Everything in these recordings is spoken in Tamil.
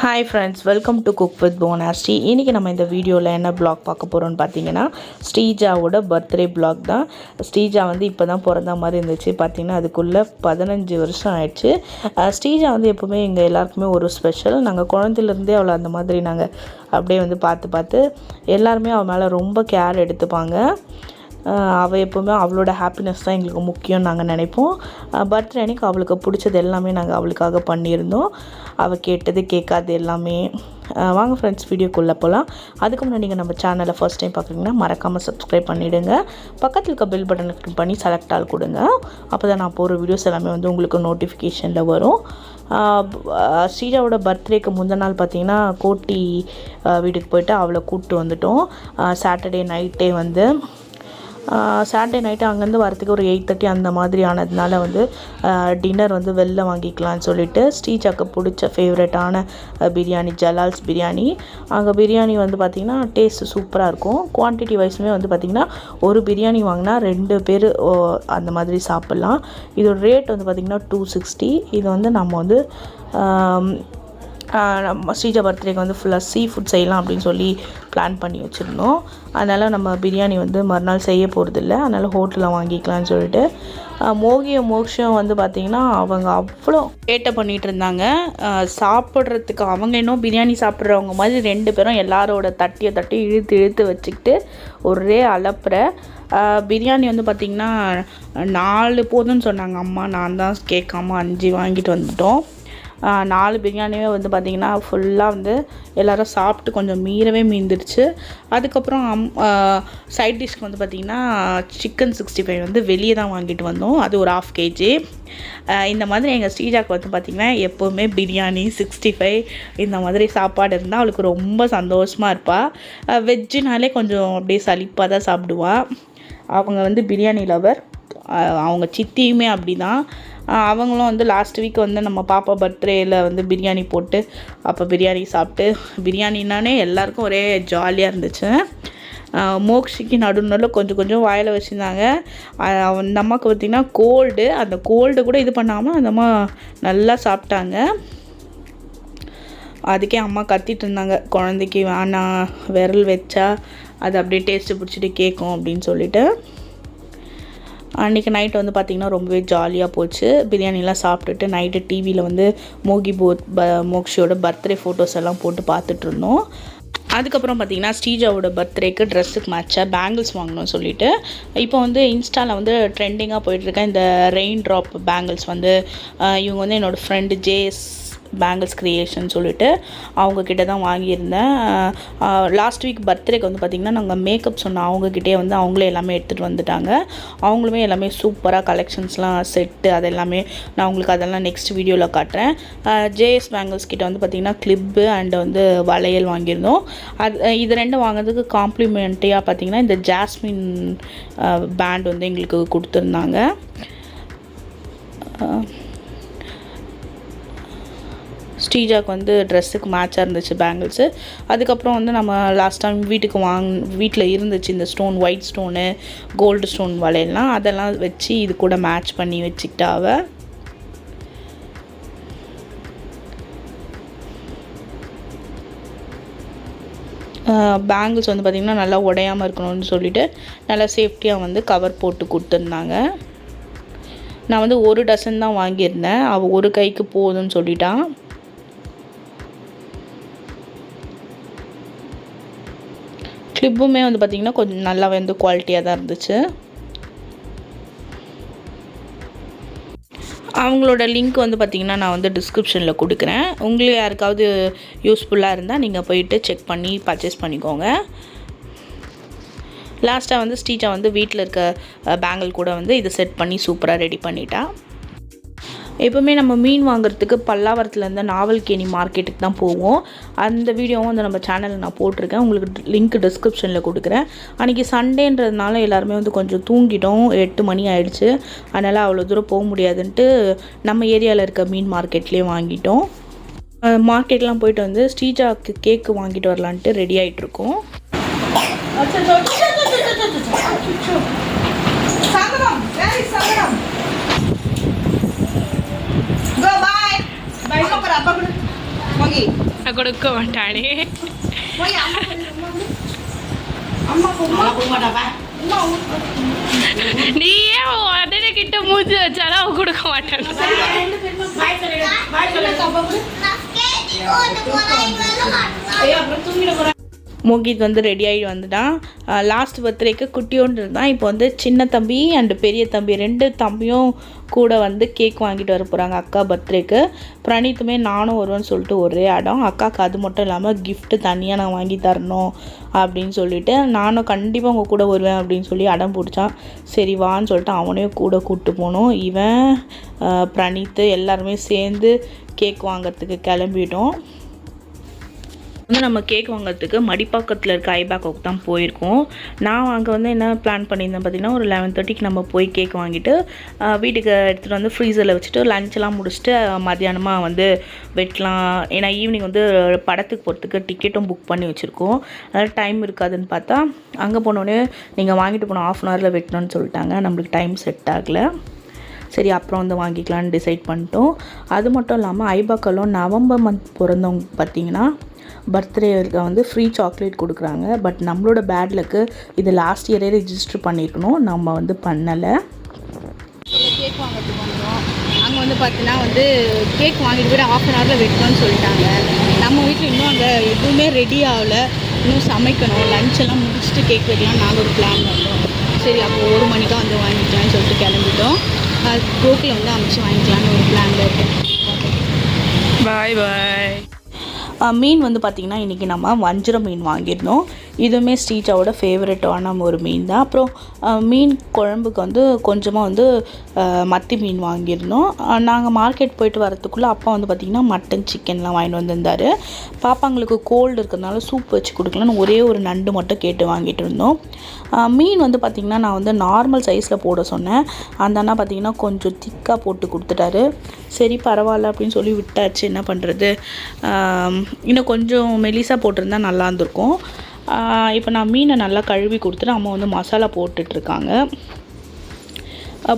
Hi friends welcome to cook with போனாஸ்டி இன்றைக்கி நம்ம இந்த வீடியோவில் என்ன பிளாக் பார்க்க போகிறோம்னு பார்த்தீங்கன்னா ஸ்ரீஜாவோட பர்த்டே பிளாக் தான். ஸ்ரீஜா வந்து இப்போ தான் பிறந்த மாதிரி இருந்துச்சு. பார்த்தீங்கன்னா அதுக்குள்ளே பதினஞ்சு வருஷம் ஆயிடுச்சு. ஸ்ரீஜா வந்து எப்போவுமே எங்கள் எல்லாருக்குமே ஒரு ஸ்பெஷல் நாங்கள் குழந்தையிலேருந்தே அவளை அந்த மாதிரி நாங்கள் அப்படியே வந்து பார்த்து பார்த்து எல்லாருமே அவள் மேலே ரொம்ப கேர் எடுத்துப்பாங்க. அவள் எப்போவுமே அவளோட ஹாப்பினஸ் தான் எங்களுக்கு முக்கியம் நாங்கள் நினைப்போம். பர்த்டே அன்னைக்கு அவளுக்கு பிடிச்சது எல்லாமே நாங்கள் அவளுக்காக பண்ணியிருந்தோம். அவள் கேட்டது கேட்காது எல்லாமே. வாங்க ஃப்ரெண்ட்ஸ் வீடியோக்குள்ளே போகலாம் அதுக்கு முன்னாடி நீங்கள் நம்ம சேனலை ஃபஸ்ட் டைம் பார்க்குறீங்கன்னா மறக்காமல் சப்ஸ்கிரைப் பண்ணிவிடுங்க பக்கத்தில் இருக்க பெல் பட்டனை கிளிக் பண்ணி செலக்ட் ஆள் கொடுங்க. அப்போ தான் நான் போகிற வீடியோஸ் எல்லாமே வந்து உங்களுக்கு நோட்டிஃபிகேஷனில் வரும். ஸ்ரீஜாவோட பர்த்டேக்கு முந்தின நாள் பார்த்தீங்கன்னா கோட்டி வீட்டுக்கு போயிட்டு அவளை கூப்பிட்டு வந்துட்டோம். சாட்டர்டே நைட்டே வந்து சாட்டர்டே நைட்டு அங்கேருந்து வரத்துக்கு ஒரு எயிட் தேர்ட்டி அந்த மாதிரி ஆனதுனால வந்து டின்னர் வந்து வெளில வாங்கிக்கலாம்னு சொல்லிட்டு ஸ்ரீஜாக்கு பிடிச்ச ஃபேவரட்டான பிரியாணி ஜலால்ஸ் பிரியாணி. அங்கே பிரியாணி வந்து பார்த்திங்கன்னா டேஸ்ட் சூப்பராக இருக்கும். குவான்டிட்டி வைஸுமே வந்து பார்த்திங்கன்னா ஒரு பிரியாணி வாங்கினா ரெண்டு பேர் அந்த மாதிரி சாப்பிட்லாம். இதோட ரேட் வந்து பார்த்திங்கன்னா டூ சிக்ஸ்டி இது வந்து நம்ம வந்து நம்ம ஸ்ரீஜா பர்த்டேக்கு வந்து ஃபுல்லாக சீ ஃபுட் செய்யலாம் அப்படின்னு சொல்லி பிளான் பண்ணி வச்சுருந்தோம். அதனால் நம்ம பிரியாணி வந்து மறுநாள் செய்ய போகிறதில்ல அதனால் ஹோட்டலில் வாங்கிக்கலாம்னு சொல்லிட்டு மோகிய மோக்ஷம் வந்து பார்த்திங்கன்னா அவங்க அவ்வளோ கேட்ட பண்ணிகிட்டு இருந்தாங்க. சாப்பிட்றதுக்கு அவங்க இன்னும் பிரியாணி சாப்பிட்றவங்க மாதிரி ரெண்டு பேரும் எல்லாரோட தட்டியை தட்டி இழுத்து இழுத்து வச்சுக்கிட்டு ஒரே அலப்புற. பிரியாணி வந்து பார்த்திங்கன்னா நாலு போதும்னு சொன்னாங்க. அம்மா நான் தான் கேட்காம அஞ்சு வாங்கிட்டு வந்துட்டோம். நாலு பிரியாணியே வந்து பார்த்திங்கன்னா ஃபுல்லாக வந்து எல்லோரும் சாப்பிட்டு கொஞ்சம் மீறவே மீந்துடுச்சு. அதுக்கப்புறம் அம் சைட் டிஷ்க்கு வந்து பார்த்திங்கன்னா சிக்கன் சிக்ஸ்டி ஃபைவ் வந்து வெளியே தான் வாங்கிட்டு வந்தோம். அது ஒரு ஆஃப் கேஜி இந்த மாதிரி எங்கள் ஸ்ரீஜாக்கு வந்து பார்த்திங்கன்னா எப்போவுமே பிரியாணி சிக்ஸ்டி ஃபைவ் இந்த மாதிரி சாப்பாடு இருந்தால் அவளுக்கு ரொம்ப சந்தோஷமாக இருப்பாள் வெஜ்ஜுனாலே கொஞ்சம் அப்படியே சலிப்பாக தான் சாப்பிடுவாள் அவங்க வந்து பிரியாணி லவர் அவங்க சித்தியுமே அப்படி தான் அவங்களும் வந்து லாஸ்ட் வீக் வந்து நம்ம பாப்பா பர்த்டேயில் வந்து பிரியாணி போட்டு அப்போ பிரியாணி சாப்பிட்டு பிரியாணினானே எல்லாருக்கும் ஒரே ஜாலியாக இருந்துச்சு. மோக்ஷிக்கு நடு கொஞ்சம் கொஞ்சம் வாயில் வச்சுருந்தாங்க. அந்த அம்மாவுக்கு பார்த்திங்கன்னா கோல்டு அந்த கோல்டு கூட இது பண்ணாமல் அந்த அம்மா நல்லா சாப்பிட்டாங்க. அதுக்கே அம்மா கத்திட்டு இருந்தாங்க. குழந்தைக்கு வேணாம் விரல் வச்சா அது அப்படியே டேஸ்ட்டு பிடிச்சிட்டு கேட்கும் அப்படின்னு சொல்லிட்டு. அன்றைக்கி நைட் வந்து பார்த்திங்கன்னா ரொம்பவே ஜாலியாக போச்சு. பிரியாணிலாம் சாப்பிட்டுட்டு நைட்டு டிவியில் வந்து மோகி போத் ப மோக்ஷியோட பர்த்டே ஃபோட்டோஸ் எல்லாம் போட்டு பார்த்துட்டு இருந்தோம். அதுக்கப்புறம் பார்த்தீங்கன்னா ஸ்ரீஜாவோட பர்த்டேக்கு ட்ரெஸ்ஸுக்கு மேட்சாக பேங்கிள்ஸ் வாங்கணும்னு சொல்லிட்டு இப்போ வந்து இன்ஸ்டாவில் வந்து ட்ரெண்டிங்காக போயிட்டுருக்கேன் இந்த ரெயின் ட்ராப் பேங்கிள்ஸ் வந்து இவங்க வந்து என்னோடய ஃப்ரெண்டு ஜேஸ் பேங்கிள்ஸ் க்ரியேஷன் சொல்லிட்டு அவங்கக்கிட்ட தான் வாங்கியிருந்தேன். லாஸ்ட் வீக் பர்த்டேக்கு வந்து பார்த்திங்கன்னா நாங்கள் மேக்கப் சொன்ன அவங்கக்கிட்டே வந்து அவங்களே எல்லாமே எடுத்துகிட்டு வந்துட்டாங்க. அவங்களுமே எல்லாமே சூப்பராக கலெக்ஷன்ஸ்லாம் செட்டு அது எல்லாமே நான் உங்களுக்கு அதெல்லாம் நெக்ஸ்ட் வீடியோவில் காட்டுறேன். ஜேஎஸ் பேங்கிள்ஸ் கிட்ட வந்து பார்த்திங்கன்னா கிளிப்பு அண்ட் வந்து வளையல் வாங்கியிருந்தோம். அது இது ரெண்டும் வாங்குறதுக்கு காம்ப்ளிமெண்ட்டியாக பார்த்திங்கன்னா இந்த ஜாஸ்மின் பேண்ட் வந்து எங்களுக்கு கொடுத்துருந்தாங்க. ஸ்ரீஜாக்கு வந்து ட்ரெஸ்ஸுக்கு மேட்சாக இருந்துச்சு பேங்கிள்ஸு அதுக்கப்புறம் வந்து நம்ம லாஸ்ட் டைம் வீட்டுக்கு வாங் வீட்டில் இருந்துச்சு இந்த stone white stone gold stone வளையல்லாம். அதெல்லாம் வச்சு இது கூட மேட்ச் பண்ணி வச்சுக்கிட்டா பேங்கிள்ஸ் வந்து பார்த்திங்கன்னா நல்லா உடையாமல் இருக்கணும்னு சொல்லிவிட்டு நல்லா சேஃப்டியாக வந்து கவர் போட்டு கொடுத்துருந்தாங்க. நான் வந்து ஒரு டசன் தான் வாங்கியிருந்தேன். அவள் ஒரு கைக்கு போதும்னு சொல்லிட்டான் கிளிப்புமே வந்து பார்த்திங்கன்னா கொஞ்சம் நல்லா வந்து குவாலிட்டியாக தான் இருந்துச்சு. அவங்களோட லிங்க் வந்து பார்த்திங்கன்னா நான் வந்து டிஸ்கிரிப்ஷனில் கொடுக்குறேன். உங்களுக்கு யாருக்காவது யூஸ்ஃபுல்லாக இருந்தால் நீங்கள் போயிட்டு செக் பண்ணி பர்ச்சேஸ் பண்ணிக்கோங்க. லாஸ்ட்டாக வந்து ஸ்டீச்சா வந்து வீட்டில் இருக்க பேங்கிள் கூட வந்து இதை செட் பண்ணி சூப்பராக ரெடி பண்ணிட்டா. எப்போவுமே நம்ம மீன் வாங்குறதுக்கு பல்லாவரத்துலேருந்து நாவல்கேணி மார்க்கெட்டுக்கு தான் போவோம். அந்த வீடியோவும் வந்து நம்ம சேனலில் நான் போட்டிருக்கேன். உங்களுக்கு லிங்க் டிஸ்கிரிப்ஷனில் கொடுக்குறேன். அன்றைக்கி சண்டேன்றதுனால எல்லாருமே வந்து கொஞ்சம் தூங்கிட்டோம். எட்டு மணி ஆயிடுச்சு. அதனால் அவ்வளோ தூரம் போக முடியாதுன்ட்டு நம்ம ஏரியாவில் இருக்க மீன் மார்க்கெட்லேயே வாங்கிட்டோம். மார்க்கெட்லாம் போயிட்டு வந்து ஸ்ரீஜாக்கு கேக்கு வாங்கிட்டு வரலான்ட்டு ரெடி ஆகிட்ருக்கோம் சங்கடம் வேரி சங்கடம். கோ பாய் பாய் அப்பா கூட மோகி கொடுக்க மாட்டானே போய் அம்மா மோகித் வந்து ரெடி ஆகி வந்துட்டான். லாஸ்ட் பர்த்டேக்கு குட்டியோண்டு இருந்தான். இப்போ வந்து சின்ன தம்பி அண்டு பெரிய தம்பி ரெண்டு தம்பியும் கூட வந்து கேக் வாங்கிட்டு வர போகிறாங்க அக்கா பர்த்டேக்கு பிரணீத்துமே நானும் வருவேன்னு சொல்லிட்டு ஒரே இடம் அக்காவுக்கு அது மட்டும் இல்லாமல் கிஃப்ட்டு தனியாக நான் வாங்கி தரணும் அப்படின்னு சொல்லிட்டு நானும் கண்டிப்பாக உங்கள் கூட வருவேன் அப்படின்னு சொல்லி அடம் பிடிச்சான். சரி வான்னு சொல்லிட்டு அவனையும் கூட கூப்பிட்டு போனோம். இவன் பிரணீத்து எல்லாருமே சேர்ந்து கேக் வாங்கிறதுக்கு கிளம்பிட்டோம். வந்து நம்ம கேக் வாங்குறதுக்கு மடிப்பாக்கத்தில் இருக்க ஐபேக்கோக்கு தான் போயிருக்கோம். நான் அங்கே வந்து என்ன பிளான் பண்ணியிருந்தேன் பார்த்தீங்கன்னா ஒரு லெவன் தேர்ட்டிக்கு நம்ம போய் கேக் வாங்கிட்டு வீட்டுக்கு எடுத்துகிட்டு வந்து ஃப்ரீசரில் வச்சுட்டு லஞ்செல்லாம் முடிச்சுட்டு மத்தியானமாக வந்து வெட்டலாம் ஏன்னா ஈவினிங் வந்து படத்துக்கு போகிறதுக்கு டிக்கெட்டும் புக் பண்ணி வச்சுருக்கோம். அதனால் டைம் இருக்காதுன்னு பார்த்தா அங்கே போனோடனே நீங்கள் வாங்கிட்டு போன ஆஃப் அன் ஹவரில் வெட்டணும்னு சொல்லிட்டாங்க. நம்மளுக்கு டைம் செட் ஆகலை. சரி அப்புறம் வந்து வாங்கிக்கலாம்னு டிசைட் பண்ணிட்டோம். அது மட்டும் இல்லாமல் ஐபாக்கலும் நவம்பர் மந்த் பிறந்தவங்க பார்த்தீங்கன்னா பர்த்டேக்கு வந்து ஃப்ரீ சாக்லேட் கொடுக்குறாங்க. பட் நம்மளோட பேட் லக்கு இது லாஸ்ட் இயரே ரெஜிஸ்டர் பண்ணியிருக்கணும் நம்ம வந்து பண்ணலை. கேக் வாங்கிறதுக்கு வந்தோம். அங்கே வந்து பார்த்தீங்கன்னா வந்து கேக் வாங்கிட்டு போய் ஆஃப் அன் ஹவரில் வெட்டணும்னு சொல்லிட்டாங்க. நம்ம வீட்டில் இன்னும் அங்கே எதுவுமே ரெடி ஆகலை. இன்னும் சமைக்கணும். லஞ்ச் எல்லாம் முடிச்சுட்டு கேக் வெட்டலாம் நாங்கள் ஒரு பிளான் பண்ணோம் சரி அப்போ ஒரு மணிக்காக வந்து வாங்கிக்கலாம்னு சொல்லிட்டு கிளம்பிட்டோம். கோக்கில் வந்து அமைச்சு வாங்கிக்கலாம்னு ஒரு பிளானில் இருக்கேன். பாய் பாய் மீன் வந்து பார்த்திங்கன்னா இன்றைக்கி நம்ம வஞ்சிர மீன் வாங்கியிருந்தோம். இதுவுமே ஸ்ரீஜாவோட ஃபேவரட்டான ஒரு மீன் தான். அப்புறம் மீன் குழம்புக்கு வந்து கொஞ்சமாக வந்து மத்தி மீன் வாங்கியிருந்தோம். நாங்கள் மார்க்கெட் போயிட்டு வரத்துக்குள்ளே அப்பா வந்து பார்த்திங்கன்னா மட்டன் சிக்கன்லாம் வாங்கிட்டு வந்திருந்தார். பாப்பாங்களுக்கு கோல்டு இருக்கிறதுனால சூப் வச்சு கொடுக்கலன்னு ஒரே ஒரு நண்டு மட்டும் கேட்டு வாங்கிட்டு இருந்தோம். மீன் வந்து பார்த்திங்கன்னா நான் வந்து நார்மல் சைஸில் போட சொன்னேன். அந்த அண்ணா பார்த்திங்கன்னா கொஞ்சம் திக்காக போட்டு கொடுத்துட்டாரு. சரி பரவாயில்ல அப்படின்னு சொல்லி விட்டாச்சு. என்ன பண்ணுறது இன்னும் கொஞ்சம் மெலிசாக போட்டிருந்தா நல்லா இருந்திருக்கும். இப்போ நான் மீனை நல்லா கழுவி கொடுத்துட்டு அம்மா வந்து மசாலா போட்டுட்ருக்காங்க.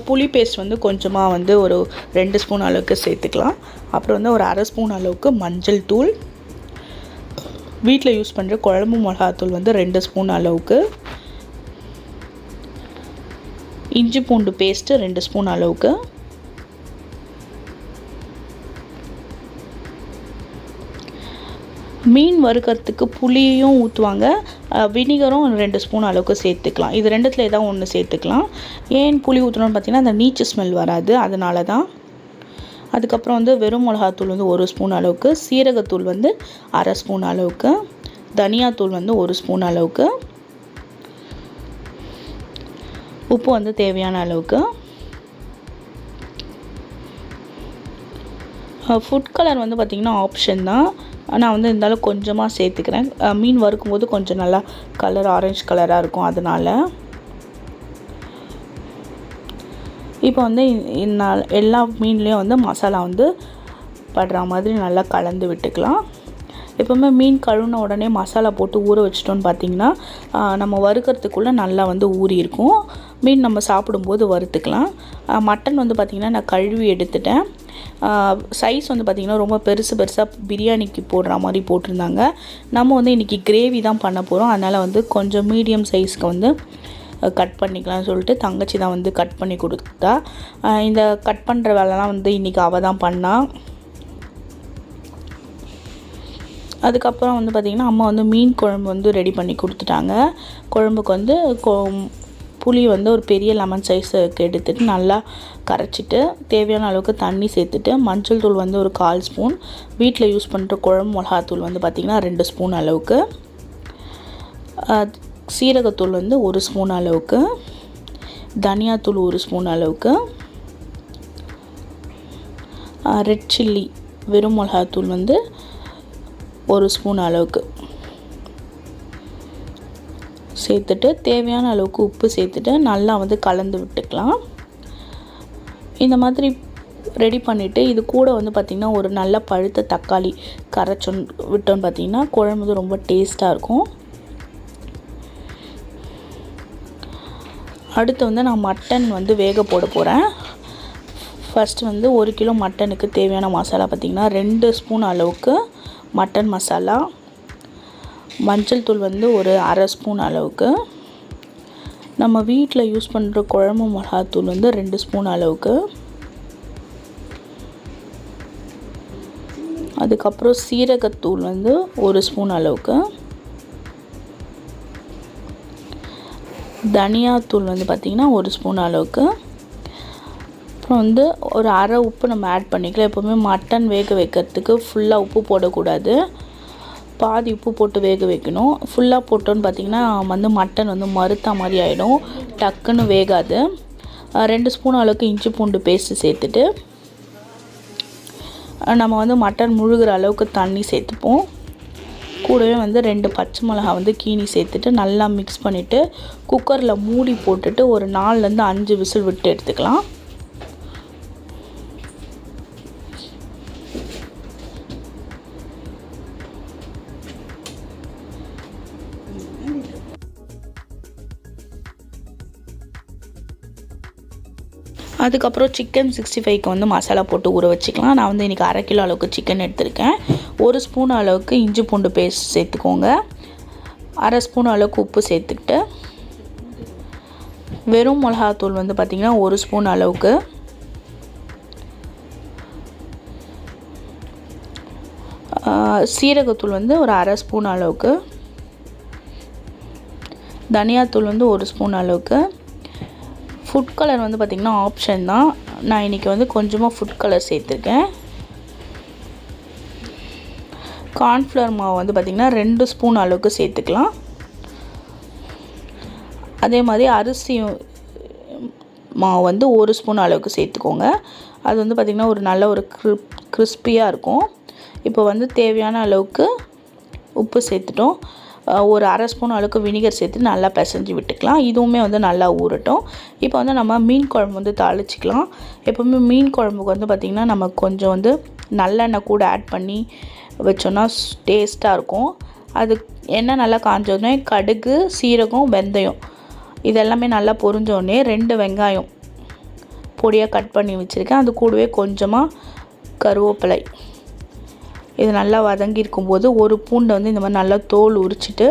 புளி பேஸ்ட் வந்து கொஞ்சமாக வந்து ஒரு ரெண்டு ஸ்பூன் அளவுக்கு சேர்த்துக்கலாம். அப்புறம் வந்து ஒரு அரை ஸ்பூன் அளவுக்கு மஞ்சள் தூள். வீட்டில் யூஸ் பண்ணுற குழம்பு மிளகாத்தூள் வந்து ரெண்டு ஸ்பூன் அளவுக்கு. இஞ்சி பூண்டு பேஸ்ட்டு ரெண்டு ஸ்பூன் அளவுக்கு. மீன் வறுக்கிறதுக்கு புளியும் ஊற்றுவாங்க வினிகரும் ரெண்டு ஸ்பூன் அளவுக்கு சேர்த்துக்கலாம். இது ரெண்டுத்தில் ஏதாவது ஒன்று சேர்த்துக்கலாம். ஏன் புளி ஊற்றணும்னு பார்த்தீங்கன்னா அந்த நீச்சு ஸ்மெல் வராது. அதனால தான் அதுக்கப்புறம் வந்து வெறும் மிளகாத்தூள் வந்து ஒரு ஸ்பூன் அளவுக்கு சீரகத்தூள் வந்து அரை ஸ்பூன் அளவுக்கு தனியாத்தூள் வந்து ஒரு ஸ்பூன் அளவுக்கு உப்பு வந்து தேவையான அளவுக்கு. ஃபுட் கலர் வந்து பார்த்திங்கன்னா ஆப்ஷன் தான். நான் வந்து இருந்தாலும் கொஞ்சமாக சேர்த்துக்கிறேன். மீன் வறுக்கும்போது கொஞ்சம் நல்லா கலர் ஆரஞ்சு கலராக இருக்கும் அதனால். இப்போ வந்து எல்லா மீன்லேயும் வந்து மசாலா வந்து படுற மாதிரி நல்லா கலந்து விட்டுக்கலாம். எப்போவுமே மீன் கழுவுன உடனே மசாலா போட்டு ஊற வச்சிட்டோன்னு பார்த்தீங்கன்னா நம்ம வறுக்கிறதுக்குள்ளே நல்லா வந்து ஊறி இருக்கும். மீன் நம்ம சாப்பிடும்போது வறுத்துக்கலாம். மட்டன் வந்து பார்த்திங்கன்னா நான் கழுவி எடுத்துட்டேன். சைஸ் வந்து பார்த்திங்கன்னா ரொம்ப பெருசு பெருசாக பிரியாணிக்கு போடுற மாதிரி போட்டிருந்தாங்க. நம்ம வந்து இன்றைக்கி கிரேவி தான் பண்ண போகிறோம் அதனால் வந்து கொஞ்சம் மீடியம் சைஸ்க்கு வந்து கட் பண்ணிக்கலாம்னு சொல்லிட்டு தங்கச்சி தான் வந்து கட் பண்ணி கொடுத்தா. இந்த கட் பண்ணுற வேலைலாம் வந்து இன்றைக்கி அவள் தான் பண்ணாள் அதுக்கப்புறம் வந்து பார்த்திங்கன்னா அம்மா வந்து மீன் குழம்பு வந்து ரெடி பண்ணி கொடுத்துட்டாங்க. குழம்புக்கு வந்து கொ புளி வந்து ஒரு பெரிய லெமன் சைஸுக்கு எடுத்துட்டு நல்லா கரைச்சிட்டு தேவையான அளவுக்கு தண்ணி சேர்த்துட்டு மஞ்சள் தூள் வந்து ஒரு கால் ஸ்பூன். வீட்டில் யூஸ் பண்ணுற குழம்பு மிளகாத்தூள் வந்து பார்த்திங்கன்னா ரெண்டு ஸ்பூன் அளவுக்கு. சீரகத்தூள் வந்து ஒரு ஸ்பூன் அளவுக்கு. தனியாத்தூள் ஒரு ஸ்பூன் அளவுக்கு. ரெட் சில்லி வெறும் மிளகாத்தூள் வந்து ஒரு ஸ்பூன் அளவுக்கு. சேர்த்துட்டு தேவையான அளவுக்கு உப்பு சேர்த்துட்டு நல்லா வந்து கலந்து விட்டுக்கலாம். இந்த மாதிரி ரெடி பண்ணிவிட்டு இது கூட வந்து பார்த்திங்கன்னா ஒரு நல்ல பழுத்த தக்காளி கரைச்சோன் விட்டோன்னு பார்த்திங்கன்னா குழம்பு வந்து ரொம்ப டேஸ்ட்டாக இருக்கும். அடுத்து வந்து நான் மட்டன் வந்து வேக போட போகிறேன் ஃபஸ்ட்டு வந்து ஒரு கிலோ மட்டனுக்கு தேவையான மசாலா பார்த்திங்கன்னா ரெண்டு ஸ்பூன் அளவுக்கு மட்டன் மசாலா மஞ்சள் தூள் வந்து ஒரு அரை ஸ்பூன் அளவுக்கு. நம்ம வீட்டில் யூஸ் பண்ணுற குழம்பு மிளகாத்தூள் வந்து ரெண்டு ஸ்பூன் அளவுக்கு. அதுக்கப்புறம் சீரகத்தூள் வந்து ஒரு ஸ்பூன் அளவுக்கு. தனியாத்தூள் வந்து பார்த்திங்கன்னா ஒரு ஸ்பூன் அளவுக்கு. அப்புறம் வந்து ஒரு அரை உப்பு நம்ம ஆட் பண்ணிக்கலாம். எப்போவுமே மட்டன் வேக வைக்கிறதுக்கு ஃபுல்லாக உப்பு போடக்கூடாது. பாதி உப்பு போட்டு வேக வைக்கணும். ஃபுல்லாக போட்டோன்னு பார்த்திங்கன்னா வந்து மட்டன் வந்து மறுத்த மாதிரி ஆகிடும் டக்குன்னு வேகாது. ரெண்டு ஸ்பூன் அளவுக்கு இஞ்சி பூண்டு பேஸ்ட்டு சேர்த்துட்டு நம்ம வந்து மட்டன் முழுகிற அளவுக்கு தண்ணி சேர்த்துப்போம். கூடவே வந்து ரெண்டு பச்சை மிளகா வந்து கீனி சேர்த்துட்டு நல்லா மிக்ஸ் பண்ணிவிட்டு குக்கரில் மூடி போட்டுட்டு ஒரு நாலுலேருந்து அஞ்சு விசில் விட்டு எடுத்துக்கலாம். அதுக்கப்புறம் சிக்கன் சிக்ஸ்டி ஃபைவ்க்கு வந்து மசாலா போட்டு ஊற வச்சுக்கலாம். நான் வந்து இன்றைக்கி அரை கிலோ அளவுக்கு சிக்கன் எடுத்திருக்கேன். ஒரு ஸ்பூன் அளவுக்கு இஞ்சி பூண்டு பேஸ்ட் சேர்த்துக்கோங்க. அரை ஸ்பூன் அளவுக்கு உப்பு சேர்த்துக்கிட்டு வெறும் மிளகாத்தூள் வந்து பார்த்திங்கன்னா ஒரு ஸ்பூன் அளவுக்கு. சீரகத்தூள் வந்து ஒரு அரை ஸ்பூன் அளவுக்கு. தனியாத்தூள் வந்து ஒரு ஸ்பூன் அளவுக்கு. ஃபுட் கலர் வந்து பார்த்திங்கன்னா ஆப்ஷன் தான். நான் இன்றைக்கி வந்து கொஞ்சமாக ஃபுட் கலர் சேர்த்துருக்கேன். கார்ன்ஃப்ளவர் மாவு வந்து பார்த்திங்கன்னா ரெண்டு ஸ்பூன் அளவுக்கு சேர்த்துக்கலாம். அதே மாதிரி அரிசி மாவு வந்து ஒரு ஸ்பூன் அளவுக்கு சேர்த்துக்கோங்க. அது வந்து பார்த்திங்கன்னா ஒரு நல்ல ஒரு கிரிப் கிறிஸ்பியாக இருக்கும். இப்போ வந்து தேவையான அளவுக்கு உப்பு சேர்த்துட்டோம். ஒரு அரை ஸ்பூன் அளவுக்கு வினிகர் சேர்த்து நல்லா பிசைஞ்சு விட்டுக்கலாம். இதுவுமே வந்து நல்லா ஊறட்டும். இப்போ வந்து நம்ம மீன் குழம்பு வந்து தாளிச்சிக்கலாம். எப்போவுமே மீன் குழம்புக்கு வந்து பார்த்திங்கன்னா நம்ம கொஞ்சம் வந்து நல்லெண்ணெய் கூட ஆட் பண்ணி வச்சோன்னா டேஸ்ட்டாக இருக்கும். அது எண்ணெய் நல்லா காஞ்சோடனே கடுகு சீரகம் வெந்தயம் இதெல்லாமே நல்லா பொரிஞ்சோடனே ரெண்டு வெங்காயம் பொடியாக கட் பண்ணி வச்சுருக்கேன். அது கூடவே கொஞ்சமாக கருவேப்பிலை. இது நல்லா வதங்கி இருக்கும்போது ஒரு பூண்டை வந்து இந்த மாதிரி நல்லா தோல் உரிச்சிட்டு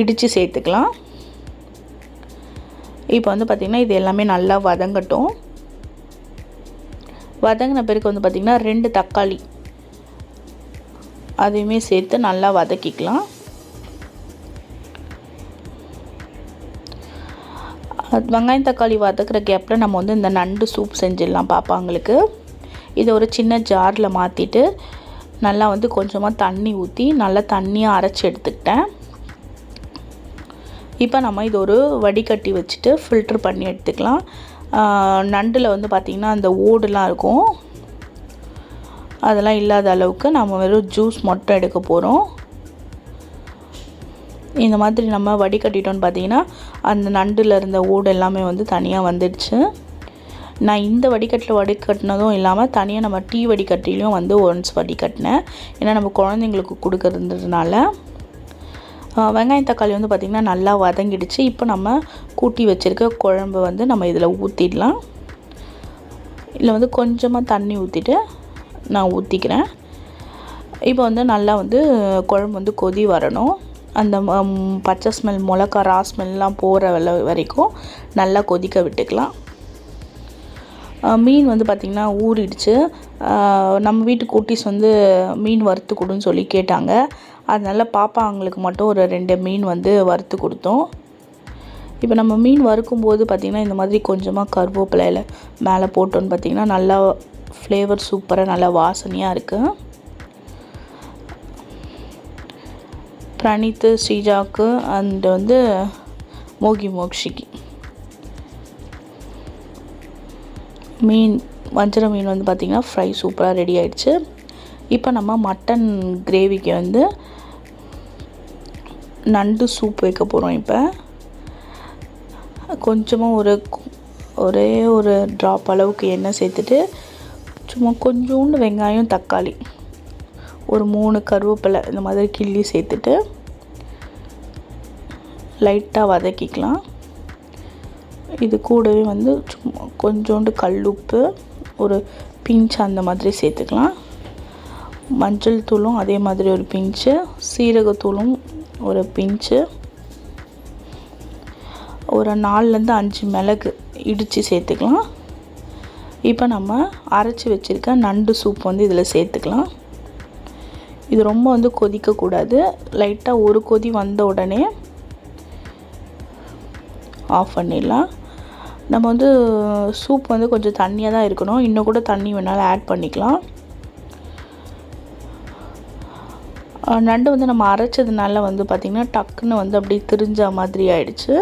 இடித்து சேர்த்துக்கலாம். இப்போ வந்து பார்த்திங்கன்னா இது எல்லாமே நல்லா வதங்கட்டும். வதங்கின பிறகு வந்து பார்த்திங்கன்னா ரெண்டு தக்காளி அதையுமே சேர்த்து நல்லா வதக்கிக்கலாம். அது வெங்காயம் தக்காளி வதக்குற கேப்பில் நம்ம வந்து இந்த நண்டு சூப் செஞ்சிடலாம் பாப்பாங்களுக்கு இதை ஒரு சின்ன ஜாரில் மாற்றிட்டு நல்லா வந்து கொஞ்சமாக தண்ணி ஊற்றி நல்லா தண்ணியாக அரைச்சி எடுத்துக்கிட்டேன். இப்போ நம்ம இது ஒரு வடிகட்டி வச்சுட்டு ஃபில்ட்ரு பண்ணி எடுத்துக்கலாம். நண்டில் வந்து பார்த்திங்கன்னா அந்த ஓடுலாம் இருக்கும். அதெல்லாம் இல்லாத அளவுக்கு நம்ம வெறும் ஜூஸ் மட்டும் எடுக்க போகிறோம் இந்த மாதிரி நம்ம வடிகட்டிட்டோன்னு பார்த்தீங்கன்னா அந்த நண்டில் இருந்த ஓடு எல்லாமே வந்து தனியாக வந்துடுச்சு. நான் இந்த வடிகட்டில் வடிகட்டினதும் இல்லாமல் தனியாக நம்ம டீ வடிகட்டிலையும் வந்து ஒன்ஸ் வடிகட்டினேன் ஏன்னா நம்ம குழந்தைங்களுக்கு கொடுக்கறதுனால. வெங்காயம் தக்காளி வந்து பார்த்திங்கன்னா நல்லா வதங்கிடுச்சு. இப்போ நம்ம கூட்டி வச்சுருக்க குழம்பு வந்து நம்ம இதில் ஊற்றிடலாம் இதில் வந்து கொஞ்சமாக தண்ணி ஊற்றிட்டு நான் ஊற்றிக்கிறேன் இப்போ வந்து நல்லா வந்து குழம்பு வந்து கொதி வரணும். அந்த பச்சை ஸ்மெல் மிளகா ரா ஸ்மெல்லாம் போகிற வரைக்கும் நல்லா கொதிக்க விட்டுக்கலாம். மீன் வந்து பார்த்திங்கன்னா ஊறிடுச்சு. நம்ம வீட்டு கூட்டிஸ் வந்து மீன் வறுத்து கொடுன்னு சொல்லி கேட்டாங்க. அதனால் பாப்பா அவங்களுக்கு மட்டும் ஒரு ரெண்டு மீன் வந்து வறுத்து கொடுத்தோம். இப்போ நம்ம மீன் வறுக்கும்போது பார்த்திங்கன்னா இந்த மாதிரி கொஞ்சமாக கருவேப்பிலையில் மேலே போட்டோன்னு பார்த்திங்கன்னா நல்லா ஃப்ளேவர் சூப்பராக நல்லா வாசனையாக இருக்குது பிரணீத்து ஸ்ரீஜாக்கு அண்ட் வந்து மோகி மோக்ஷிக்கு. மீன் வஞ்சர மீன் வந்து பார்த்திங்கன்னா ஃப்ரை சூப்பராக ரெடி ஆயிடுச்சு. இப்போ நம்ம மட்டன் கிரேவிக்கு வந்து நண்டு சூப் வைக்க போகிறோம் இப்போ. கொஞ்சமாக ஒரு ஒரே ஒரு ட்ராப் அளவுக்கு எண்ணெய் சேர்த்துட்டு சும்மா கொஞ்சோண்டு வெங்காயம் தக்காளி ஒரு மூணு கருவேப்பிலை இந்த மாதிரி கிள்ளி சேர்த்துட்டு லைட்டாக வதக்கிக்கலாம். இது கூடவே வந்து சும்மா கொஞ்சோண்டு கல்லுப்பு ஒரு பிஞ்ச் அந்த மாதிரி சேர்த்துக்கலாம். மஞ்சள் தூளும் அதே மாதிரி ஒரு பிஞ்சு சீரகத்தூளும் ஒரு பிஞ்சு. ஒரு நாலுலேருந்து அஞ்சு மிளகு இடித்து சேர்த்துக்கலாம். இப்போ நம்ம அரைச்சி வச்சுருக்க நண்டு சூப் வந்து இதில் சேர்த்துக்கலாம். இது ரொம்ப வந்து கொதிக்கக்கூடாது. லைட்டாக ஒரு கொதி வந்த உடனே ஆஃப் பண்ணிடலாம். நம்ம வந்து சூப் வந்து கொஞ்சம் தண்ணியாக தான் இருக்கணும். இன்னும் கூட தண்ணி வேணாலும் ஆட் பண்ணிக்கலாம். நண்டு வந்து நம்ம அரைச்சதுனால வந்து பார்த்திங்கன்னா டக்குன்னு வந்து அப்படியே திரிஞ்ச மாதிரி ஆயிடுச்சு.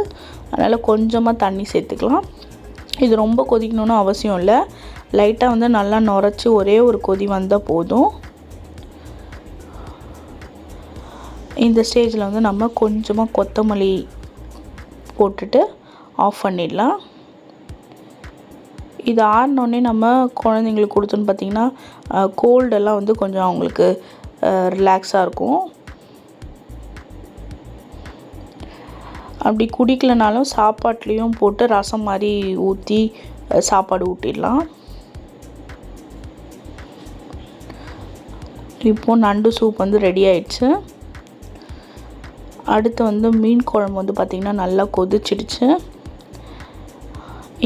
அதனால் கொஞ்சமாக தண்ணி சேர்த்துக்கலாம். இது ரொம்ப கொதிக்கணும்னு அவசியம் இல்லை. லைட்டாக வந்து நல்லா நுரைச்சி ஒரே ஒரு கொதி வந்தால் போதும். இந்த ஸ்டேஜில் வந்து நம்ம கொஞ்சமாக கொத்தமல்லி போட்டுட்டு ஆஃப் பண்ணிடலாம். இது ஆறினோடனே நம்ம குழந்தைங்களுக்கு கொடுத்தோன்னு பார்த்தீங்கன்னா கோல்டெல்லாம் வந்து கொஞ்சம் அவங்களுக்கு ரிலாக்ஸாக இருக்கும். அப்படி குடிக்கலனாலும் சாப்பாட்லேயும் போட்டு ரசம் மாதிரி ஊற்றி சாப்பாடு ஊட்டிடலாம். இப்போது நண்டு சூப் வந்து ரெடி ஆயிடுச்சு. அடுத்து வந்து மீன் குழம்பு வந்து பார்த்திங்கன்னா நல்லா கொதிச்சிடுச்சு.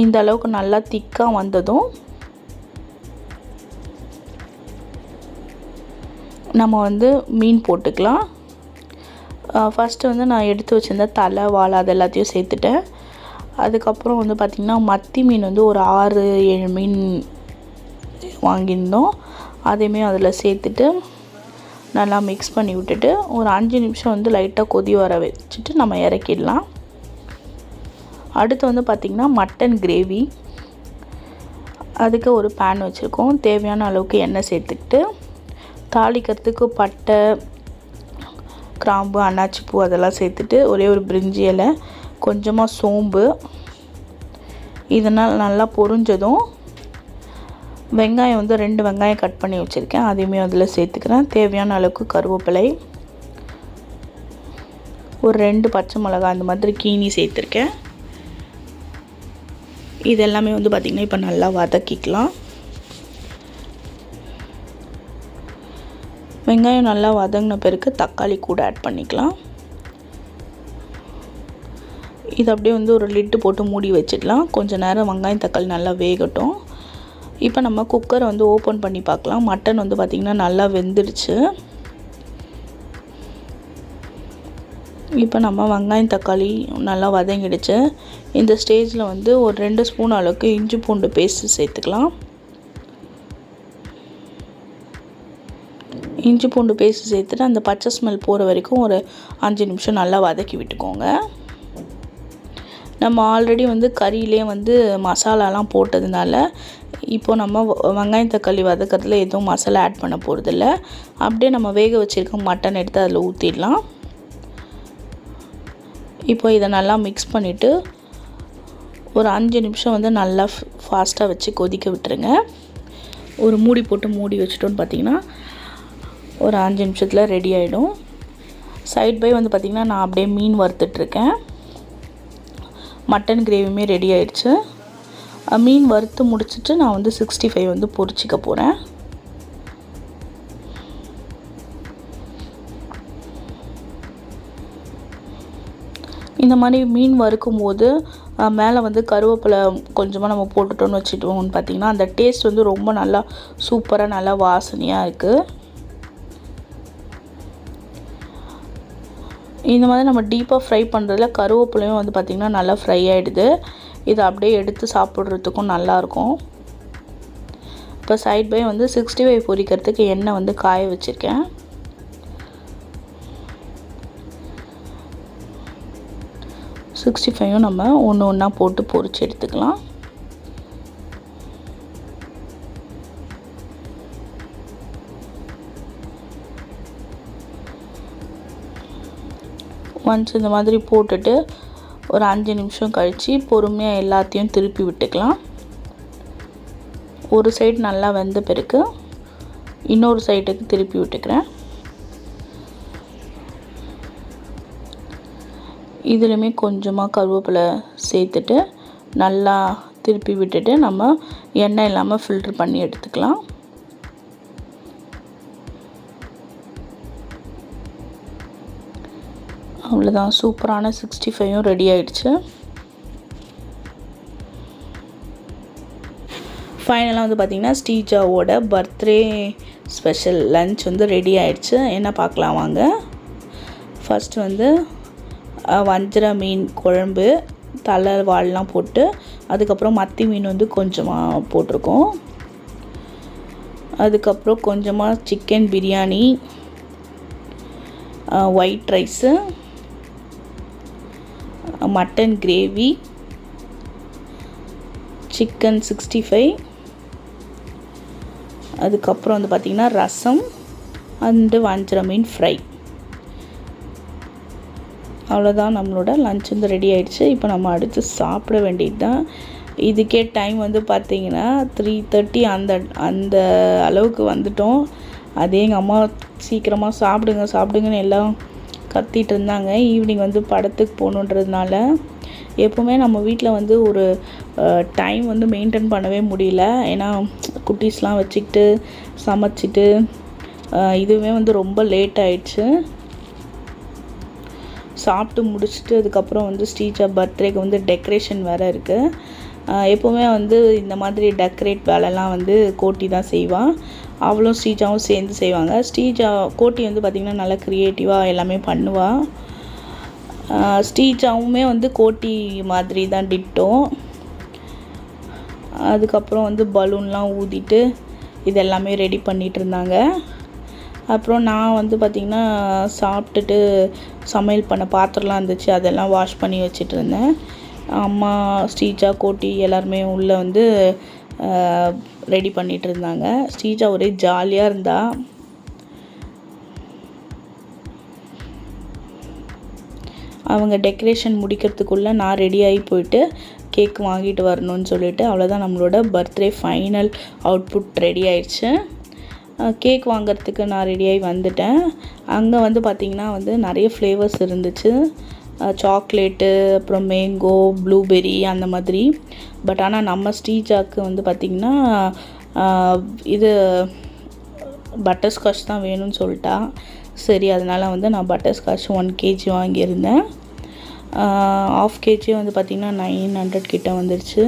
இந்த அளவுக்கு நல்லா திக்காக வந்ததும் நம்ம வந்து மீன் போட்டுக்கலாம். ஃபஸ்ட்டு வந்து நான் எடுத்து வச்சுருந்த தலை வாழை அது எல்லாத்தையும் சேர்த்துட்டேன். அதுக்கப்புறம் வந்து பார்த்திங்கன்னா மத்தி மீன் வந்து ஒரு ஆறு ஏழு மீன் வாங்கியிருந்தோம். அதையுமே அதில் சேர்த்துட்டு நல்லா மிக்ஸ் பண்ணி விட்டுட்டு ஒரு அஞ்சு நிமிஷம் வந்து லைட்டாக கொதி வர வச்சுட்டு நம்ம இறக்கிடலாம். அடுத்து வந்து பார்த்திங்கன்னா மட்டன் கிரேவி அதுக்கு ஒரு பேன் வச்சுருக்கோம். தேவையான அளவுக்கு எண்ணெய் சேர்த்துக்கிட்டு தாளிக்கிறதுக்கு பட்டை கிராம்பு அன்னாச்சி பூ அதெல்லாம் சேர்த்துட்டு ஒரே ஒரு பிரிஞ்சி இலை கொஞ்சமாக சோம்பு. இதனால் நல்லா பொரிஞ்சதும் வெங்காயம் வந்து ரெண்டு வெங்காயம் கட் பண்ணி வச்சுருக்கேன். அதையுமே அதில் சேர்த்துக்கிறேன். தேவையான அளவுக்கு கருவேப்பிலை. ஒரு ரெண்டு பச்சை மிளகாய் அந்த மாதிரி கீனி சேர்த்துருக்கேன். இது எல்லாமே வந்து பார்த்திங்கன்னா இப்போ நல்லா வதக்கிக்கலாம். வெங்காயம் நல்லா வதங்கின பிறகு தக்காளி கூட ஆட் பண்ணிக்கலாம். இது அப்படியே வந்து ஒரு லிட்டு போட்டு மூடி வச்சிடலாம். கொஞ்சம் நேரம் வெங்காயம் தக்காளி நல்லா வேகட்டும். இப்போ நம்ம குக்கரை வந்து ஓப்பன் பண்ணி பார்க்கலாம். மட்டன் வந்து பார்த்திங்கன்னா நல்லா வெந்துடுச்சு. இப்போ நம்ம வெங்காயம் தக்காளி நல்லா வதங்கிடுச்சு. இந்த ஸ்டேஜில் வந்து ஒரு ரெண்டு ஸ்பூன் அளவுக்கு இஞ்சி பூண்டு பேஸ்ட்டு சேர்த்துக்கலாம். இஞ்சி பூண்டு பேஸ்ட் சேர்த்துட்டு அந்த பச்சை ஸ்மெல் போகிற வரைக்கும் ஒரு அஞ்சு நிமிஷம் நல்லா வதக்கி விட்டுக்கோங்க. நம்ம ஆல்ரெடி வந்து கறியிலே வந்து மசாலாலாம் போட்டதுனால இப்போது நம்ம வெங்காயம் தக்காளி வதக்கிறதுல எதுவும் மசாலா ஆட் பண்ண போகிறதில்ல அப்படியே நம்ம வேக வச்சுருக்க மட்டன் எடுத்து அதில் ஊற்றிடலாம் இப்போ இதை நல்லா மிக்ஸ் பண்ணிவிட்டு ஒரு அஞ்சு நிமிஷம் வந்து நல்லா ஃபாஸ்ட்டாக வச்சு கொதிக்க விட்டுருங்க. ஒரு மூடி போட்டு மூடி வச்சுட்டோன்னு பார்த்தீங்கன்னா ஒரு அஞ்சு நிமிஷத்தில் ரெடி ஆகிடும் சைட் பை வந்து பார்த்திங்கன்னா நான் அப்படியே மீன் வறுத்துட்ருக்கேன். மட்டன் கிரேவியுமே ரெடி ஆயிடுச்சு. மீன் வறுத்து முடிச்சுட்டு நான் வந்து சிக்ஸ்டி ஃபைவ் வந்து பொரிச்சிக்க போகிறேன் இந்த மாதிரி மீன் வறுக்கும் போது மேலே வந்து கருவேப்பிலை கொஞ்சமாக நம்ம போட்டுட்டோன்னு வச்சுட்டோம்னு பார்த்திங்கன்னா அந்த டேஸ்ட் வந்து ரொம்ப நல்லா சூப்பராக நல்லா வாசனையாக இருக்குது இந்த மாதிரி நம்ம டீப்பாக ஃப்ரை பண்ணுறதுல கருவேப்பிலையும் வந்து பார்த்திங்கன்னா நல்லா ஃப்ரை ஆகிடுது இதை அப்படியே எடுத்து சாப்பிட்றதுக்கும் நல்லாயிருக்கும் இப்போ சைட் பை வந்து சிக்ஸ்டி ஃபைவ் பொரிக்கிறதுக்கு எண்ணெய் வந்து காய வச்சுருக்கேன். சிக்ஸ்டி ஃபைவும் நம்ம ஒன்று ஒன்றா போட்டு பொறிச்சு எடுத்துக்கலாம். ஒன்ஸ் இந்த மாதிரி போட்டுட்டு ஒரு அஞ்சு நிமிஷம் கழித்து பொறுமையாக எல்லாத்தையும் திருப்பி விட்டுக்கலாம். ஒரு சைடு நல்லா வெந்த பிறகு இன்னொரு சைடுக்கு திருப்பி விட்டுக்கிறேன். இதுலேயுமே கொஞ்சமாக கருவேப்பிலை சேர்த்துட்டு நல்லா திருப்பி விட்டுட்டு நம்ம எண்ணெய் இல்லாமல் ஃபில்ட்ரு பண்ணி எடுத்துக்கலாம். அவ்வளோதான் சூப்பரான சிக்ஸ்டி ஃபைவும் ரெடி ஆயிடுச்சு ஃபைனலாக வந்து பார்த்திங்கன்னா ஸ்டீஜாவோட பர்த்டே ஸ்பெஷல் லன்ச் வந்து ரெடி ஆயிடுச்சு. என்ன பார்க்கலாம் வாங்க. ஃபஸ்ட்டு வந்து வஞ்சர மீன் குழம்பு தலை வால்லாம் போட்டு அதுக்கப்புறம் மத்தி மீன் வந்து கொஞ்சமாக போட்டிருக்கோம். அதுக்கப்புறம் கொஞ்சமாக chicken biryani white rice mutton gravy chicken sixty five அதுக்கப்புறம் வந்து பார்த்திங்கன்னா ரசம் அண்டு வஞ்சர மீன் ஃப்ரை அவ்வளோதான் நம்மளோட லஞ்ச் வந்து ரெடி ஆகிடுச்சு இப்போ நம்ம அடுத்து சாப்பிட வேண்டியது தான் இதுக்கே டைம் வந்து பார்த்தீங்கன்னா த்ரீ தேர்ட்டி அந்த அந்த அளவுக்கு வந்துட்டோம். அதே எங்கள் அம்மா சீக்கிரமாக சாப்பிடுங்க சாப்பிடுங்கன்னு எல்லாம் கத்திட்டு இருந்தாங்க. ஈவினிங் வந்து படத்துக்கு போகணுன்றதுனால எப்போவுமே நம்ம வீட்டில் வந்து ஒரு டைம் வந்து மெயின்டைன் பண்ணவே முடியல. ஏன்னா குட்டீஸ்லாம் வச்சுக்கிட்டு சமைச்சிட்டு இதுவுமே வந்து ரொம்ப லேட் ஆயிடுச்சு. சாப்பிட்டு முடிச்சுட்டு அதுக்கப்புறம் வந்து ஸ்ரீஜா பர்த்டேக்கு வந்து டெக்கரேஷன் வேறு இருக்குது எப்போவுமே வந்து இந்த மாதிரி டெக்கரேட் வேலைலாம் வந்து கோட்டி தான் செய்வாள் அவளும் ஸ்ரீஜாவும் சேர்ந்து செய்வாங்க. ஸ்ரீஜா கோட்டி வந்து பார்த்திங்கன்னா நல்லா க்ரியேட்டிவாக எல்லாமே பண்ணுவாள் ஸ்ரீஜாவுமே வந்து கோட்டி மாதிரி தான் டிட்டோம். அதுக்கப்புறம் வந்து பலூன்லாம் ஊதிட்டு இது எல்லாமே ரெடி பண்ணிகிட்டு இருந்தாங்க. அப்புறம் நான் வந்து பார்த்திங்கன்னா சாப்பிட்டுட்டு சமையல் பண்ண பாத்திரம்லாம் இருந்துச்சு அதெல்லாம் வாஷ் பண்ணி வச்சுட்டு இருந்தேன். அம்மா ஸ்ரீஜா கோட்டி எல்லாருமே உள்ளே வந்து ரெடி பண்ணிட்டு இருந்தாங்க. ஸ்ரீஜா ஒரே ஜாலியாக இருந்தா. அவங்க டெக்கரேஷன் முடிக்கிறதுக்குள்ளே நான் ரெடி ஆகி போயிட்டு கேக் வாங்கிட்டு வரணும்னு சொல்லிட்டு அவ்வளோதான் நம்மளோட பர்த்டே ஃபைனல் அவுட்புட் ரெடி ஆயிடுச்சு கேக் வாங்கிறதுக்கு நான் ரெடியாகி வந்துட்டேன். அங்கே வந்து பார்த்திங்கன்னா வந்து நிறைய ஃப்ளேவர்ஸ் இருந்துச்சு. சாக்லேட்டு அப்புறம் மேங்கோ ப்ளூபெர்ரி அந்த மாதிரி. பட் ஆனால் நம்ம ஸ்ரீஜாக்கு வந்து பார்த்திங்கன்னா இது பட்டர்ஸ்காட்ச் தான் வேணும்னு சொல்லிட்டா. சரி அதனால் வந்து நான் பட்டர்ஸ்காட்ச் ஒன் கேஜி வாங்கியிருந்தேன். ஆஃப் கேஜி வந்து பார்த்திங்கன்னா நைன் ஹண்ட்ரட் கிட்டே வந்துருச்சு.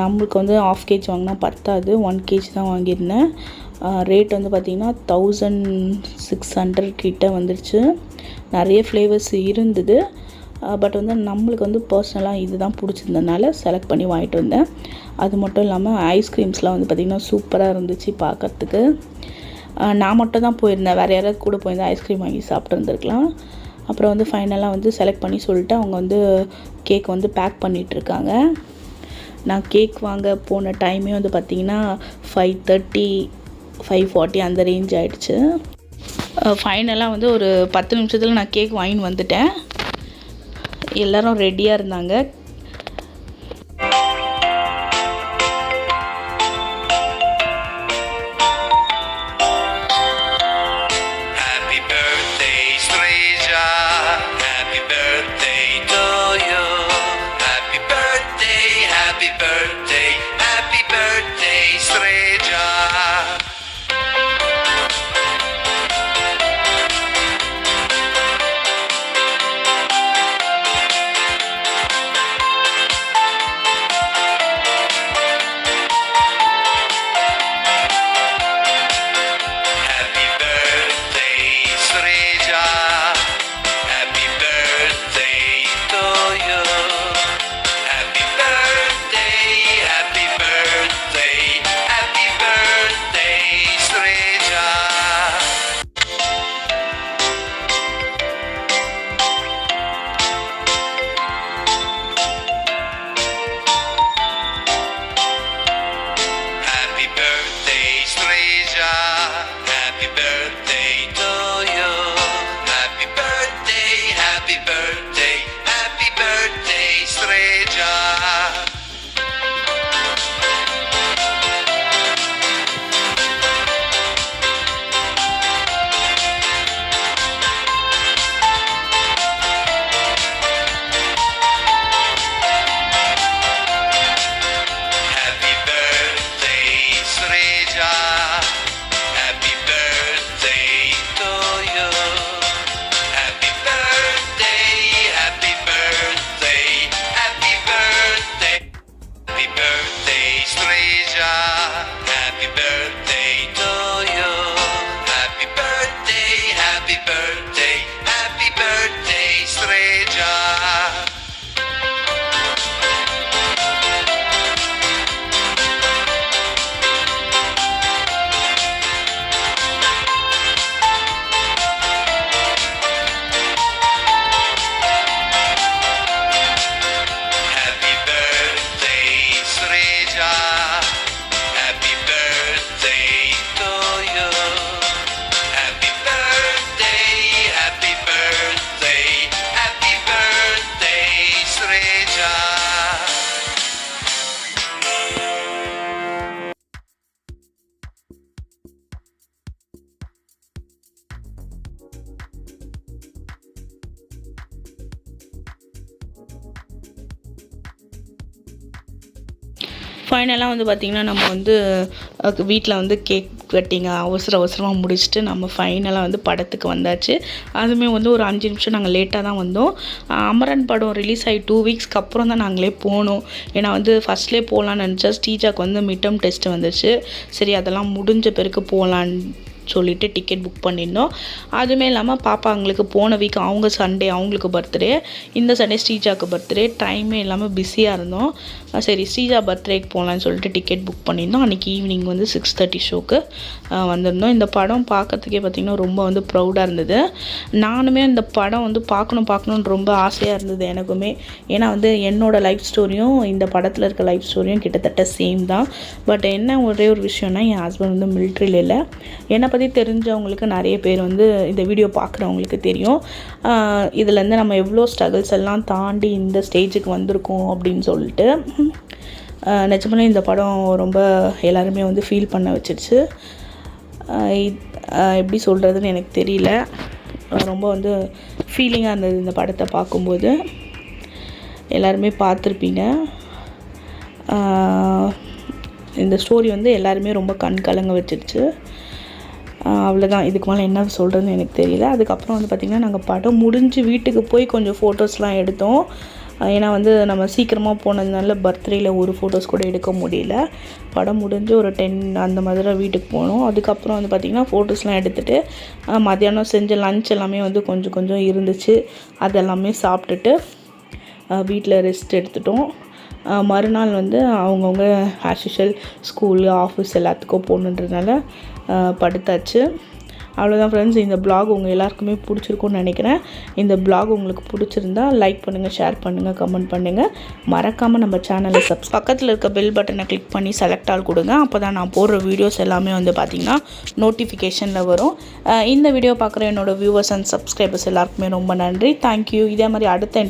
நம்மளுக்கு வந்து ஆஃப் கேஜி வாங்கினா பத்தாது. ஒன் கேஜி தான் வாங்கியிருந்தேன். ரேட் வந்து பார்த்திங்கன்னா தௌசண்ட் சிக்ஸ் ஹண்ட்ரட் கிட்ட வந்துருச்சு. நிறைய ஃப்ளேவர்ஸ் இருந்தது. பட் வந்து நம்மளுக்கு வந்து பர்சனலாக இது தான் பிடிச்சிருந்ததுனால செலக்ட் பண்ணி வாங்கிட்டு வந்தேன். அது மட்டும் இல்லாமல் ஐஸ்கிரீம்ஸ்லாம் வந்து பார்த்திங்கன்னா சூப்பராக இருந்துச்சு பார்க்குறதுக்கு நான் மட்டும் தான் போயிருந்தேன். வேறு யாராவது கூட போயிருந்தேன் ஐஸ்கிரீம் வாங்கி சாப்பிட்ருந்துருக்கலாம் அப்புறம் வந்து ஃபைனலாக வந்து செலக்ட் பண்ணி சொல்லிட்டு அவங்க வந்து கேக் வந்து பேக் பண்ணிகிட்ருக்காங்க நான் கேக் வாங்க போன டைமே வந்து பார்த்திங்கன்னா ஃபைவ் தேர்ட்டி ஃபைவ் ஃபார்ட்டி அந்த ரேஞ்ச் ஆகிடுச்சு ஃபைனலாக வந்து ஒரு பத்து நிமிஷத்தில் நான் கேக் வாங்கின்னு வந்துட்டேன். எல்லோரும் ரெடியாக இருந்தாங்க. ஃபைனலாக வந்து பார்த்திங்கன்னா நம்ம வந்து வீட்டில் வந்து கேக் கட்டிங்க அவசர அவசரமாக முடிச்சுட்டு நம்ம ஃபைனலாக வந்து படத்துக்கு வந்தாச்சு. அதுவுமே வந்து ஒரு அஞ்சு நிமிஷம் நாங்கள் லேட்டாக தான் வந்தோம். அமரன் படம் ரிலீஸ் ஆகி டூ வீக்ஸ்க்கு அப்புறம் தான் நாங்களே போனோம். ஏன்னா வந்து ஃபஸ்ட்லேயே போகலான்னு நினச்சா ஸ்டீஜாக்கு வந்து மிட்டம் டெஸ்ட் வந்துச்சு. சரி அதெல்லாம் முடிஞ்ச பிறகு போகலான்னு சொல்லிட்டு டிக்கெட் புக் பண்ணியிருந்தோம். அதுவுமே இல்லாமல் பாப்பா அவங்களுக்கு போன வீக் அவங்க சண்டே அவங்களுக்கு பர்த்டே இந்த சண்டே ஸ்ரீஜாவுக்கு பர்த்டே டைமே இல்லாமல் பிஸியாக இருந்தோம். சரி ஸ்ரீஜா பர்த்டேக்கு போகலான்னு சொல்லிட்டு டிக்கெட் புக் பண்ணியிருந்தோம். அன்றைக்கி ஈவினிங் வந்து சிக்ஸ் தேர்ட்டி ஷோக்கு வந்திருந்தோம். இந்த படம் பார்க்கறதுக்கே பார்த்திங்கன்னா ரொம்ப வந்து ப்ரௌடாக இருந்தது. நானுமே இந்த படம் வந்து பார்க்கணும் பார்க்கணுன்னு ரொம்ப ஆசையாக இருந்தது எனக்குமே. ஏன்னா வந்து என்னோட லைஃப் ஸ்டோரியும் இந்த படத்தில் இருக்க லைஃப் ஸ்டோரியும் கிட்டத்தட்ட சேம் தான். பட் என்ன ஒரே ஒரு விஷயம்னா என் ஹஸ்பண்ட் வந்து மிலிட்ரியில் இல்லை. என்ன பற்றி தெரிஞ்சவங்களுக்கு நிறைய பேர் வந்து இந்த வீடியோ பார்க்குறவங்களுக்கு தெரியும். இதுலேருந்து நம்ம எவ்வளோ ஸ்ட்ரகிள்ஸ் எல்லாம் தாண்டி இந்த ஸ்டேஜுக்கு வந்திருக்கோம் அப்படின்னு சொல்லிட்டு ஆஹ் நிஜமாலே இந்த படம் ரொம்ப எல்லாருமே வந்து ஃபீல் பண்ண வச்சிருச்சு. எப்படி சொல்கிறதுன்னு எனக்கு தெரியல. ரொம்ப வந்து ஃபீலிங்காக இருந்தது இந்த படத்தை பார்க்கும்போது. எல்லாருமே பார்த்துருப்பீங்க. இந்த ஸ்டோரி வந்து எல்லாருமே ரொம்ப கண் கலங்க வச்சிருச்சு. அவ்வளோதான் இதுக்கு மேலே என்ன சொல்கிறதுன்னு எனக்கு தெரியல. அதுக்கப்புறம் வந்து பார்த்திங்கன்னா நாங்கள் படம் முடிஞ்சு வீட்டுக்கு போய் கொஞ்சம் ஃபோட்டோஸ்லாம் எடுத்தோம். ஏன்னா வந்து நம்ம சீக்கிரமாக போனதுனால பர்த்டேயில் ஒரு ஃபோட்டோஸ் கூட எடுக்க முடியல. படம் முடிஞ்சு ஒரு டென் அந்த மாதிரி வீட்டுக்கு போனோம். அதுக்கப்புறம் வந்து பார்த்திங்கன்னா ஃபோட்டோஸ்லாம் எடுத்துகிட்டு மத்தியானம் செஞ்ச லன்ச் எல்லாமே வந்து கொஞ்சம் கொஞ்சம் இருந்துச்சு. அதெல்லாமே சாப்பிட்டுட்டு வீட்டில் ரெஸ்ட் எடுத்துட்டோம். மறுநாள் வந்து அவங்கவுங்க ஆஷிஷல் ஸ்கூலு ஆஃபீஸ் எல்லாத்துக்கும் போகணுன்றதுனால படுத்தாச்சு. அவ்வளோதான் ஃப்ரெண்ட்ஸ் இந்த பிளாக் உங்கள் எல்லாருக்குமே பிடிச்சிருக்கும்னு நினைக்கிறேன். இந்த பிளாக் உங்களுக்கு பிடிச்சிருந்தா லைக் பண்ணுங்கள் ஷேர் பண்ணுங்கள் கமெண்ட் பண்ணுங்கள் மறக்காமல் நம்ம சேனலை சப்ஸ் பக்கத்தில் இருக்க பெல் பட்டனை கிளிக் பண்ணி செலக்ட் ஆல் கொடுங்க. அப்போ தான் நான் போடுற வீடியோஸ் எல்லாமே வந்து பார்த்திங்கன்னா நோட்டிஃபிகேஷனில் வரும். இந்த வீடியோ பார்க்குற என்னோடய வியூவர்ஸ் அண்ட் சப்ஸ்கிரைபர்ஸ் எல்லாருக்குமே ரொம்ப நன்றி. தேங்க்யூ இதே மாதிரி அடுத்த